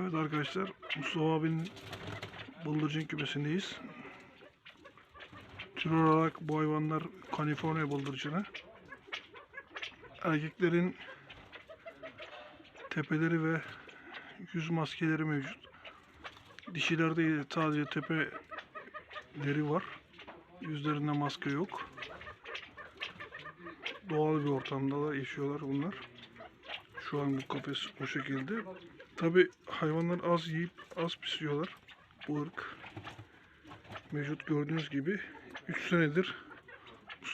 Evet arkadaşlar Mustafa abinin bıldırcın kümesindeyiz. Tür olarak bu hayvanlar Kaliforniya bıldırcını. Erkeklerin tepeleri ve yüz maskeleri mevcut. Dişilerde sadece tepeleri var. Yüzlerinde maske yok. Doğal bir ortamda da yaşıyorlar bunlar. Şu an bu kafes o şekilde. Tabi hayvanlar az yiyip az pişiyorlar. Bu ırk mevcut gördüğünüz gibi 3 senedir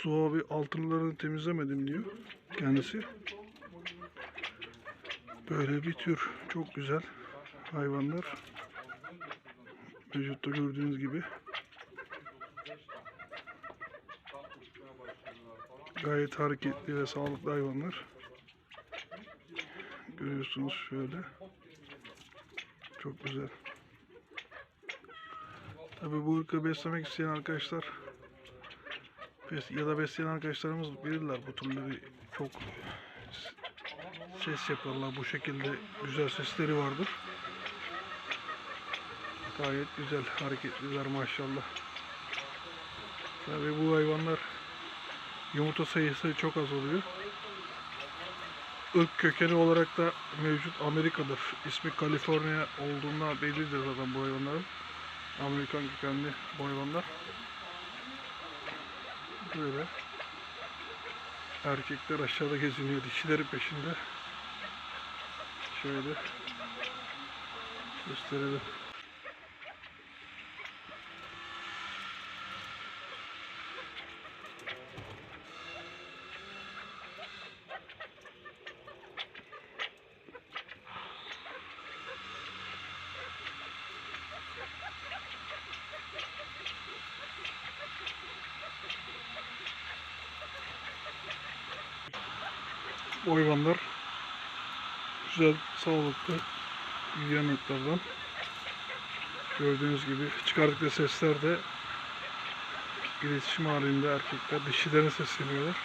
Mustafa abi altınlarını temizlemedim diyor kendisi. Böyle bir tür çok güzel hayvanlar. Mevcutta gördüğünüz gibi. Gayet hareketli ve sağlıklı hayvanlar. Görüyorsunuz şöyle. Çok güzel. Tabii bu ırkı beslemek isteyen arkadaşlar ya da besleyen arkadaşlarımız bilirler bu türleri çok ses yaparlar. Bu şekilde güzel sesleri vardır. Gayet güzel hareketliler maşallah. Tabii bu hayvanlar yumurta sayısı çok az oluyor. Irk kökeni olarak da mevcut Amerika'dır. İsmi Kaliforniya olduğundan bellidir zaten bu hayvanların. Amerikan kökenli bu hayvanlar. Böyle. Erkekler aşağıda geziniyor dişileri peşinde. Şöyle gösterelim. Bu hayvanlar güzel, sağlıklı büyüyen ırklardan. Gördüğünüz gibi çıkardıkları sesler de iletişim halinde erkekler dişilerine sesleniyorlar.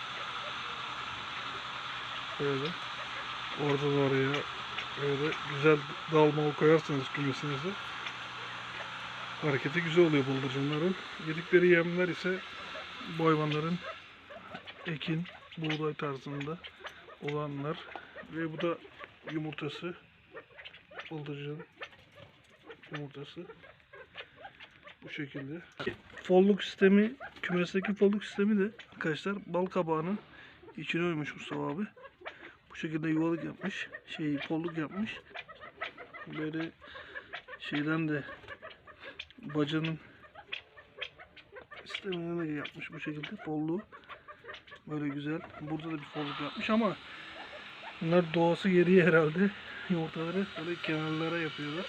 Böyle oradan oraya böyle güzel dalmalı koyarsanız kümesinize hareketi güzel oluyor bıldırcınların. Yedikleri yemler ise bu hayvanların ekin, buğday tarzında olanlar ve bu da yumurtası bıldırcın yumurtası bu şekilde. Folluk sistemi kümesteki folluk sistemi de arkadaşlar bal kabağının içine oymuş Mustafa abi. Bu şekilde yuvalık yapmış. Şey folluk yapmış. Böyle şeyden de bacanın sistemine de yapmış bu şekilde folluğu. Böyle güzel. Burada da bir folluk yapmış ama bunlar doğası geriye herhalde. Yumurtaları böyle kenarlara yapıyorlar.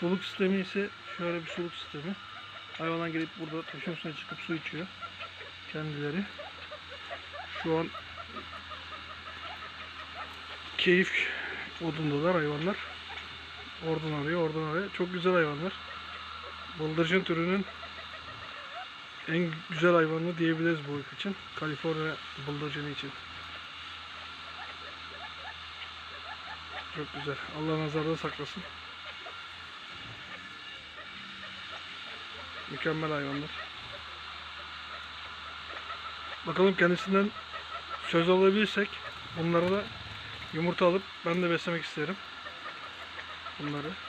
Soluk sistemi ise şöyle bir soluk sistemi. Hayvanlar gelip burada taşın çıkıp su içiyor. Kendileri. Şu an keyif modundalar hayvanlar. Oradan oraya, oradan oraya. Çok güzel hayvanlar. Bıldırcın türünün en güzel hayvanı diyebiliriz bu ırk için. Kaliforniya bıldırcını için. Çok güzel. Allah nazarda saklasın. Mükemmel hayvanlar. Bakalım kendisinden söz alabilirsek bunlara da yumurta alıp ben de beslemek isterim. Bunları.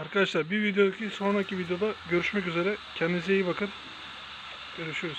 Arkadaşlar bir videodaki sonraki videoda görüşmek üzere. Kendinize iyi bakın. Görüşürüz.